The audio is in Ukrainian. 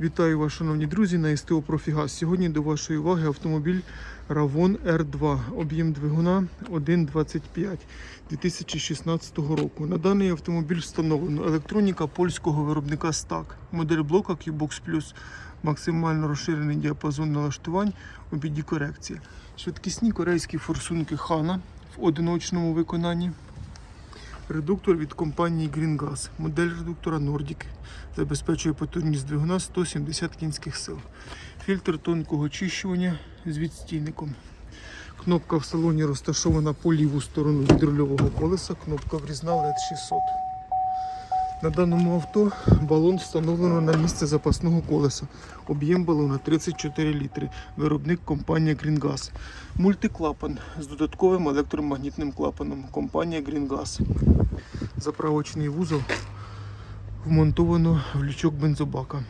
Вітаю вас, шановні друзі, на СТО Профігаз. Сьогодні до вашої уваги автомобіль Ravon R2, об'єм двигуна 1.25 2016 року. На даний автомобіль встановлено електроніка польського виробника STAC, модель блока Qbox Plus, максимально розширений діапазон налаштувань у біді корекції. Швидкісні корейські форсунки Hana в одиночному виконанні. Редуктор від компанії GreenGas. Модель редуктора Nordic забезпечує потужність двигуна 170 кінських сил. Фільтр тонкого очищування з відстійником. Кнопка в салоні розташована по ліву сторону від рульового колеса. Кнопка врізна LED 600. На даному авто балон встановлено на місце запасного колеса. Об'єм балона 34 літри. Виробник компанія GreenGas. Мультиклапан з додатковим електромагнітним клапаном. Компанія GreenGas. Заправочний вузол вмонтовано в лючок бензобака.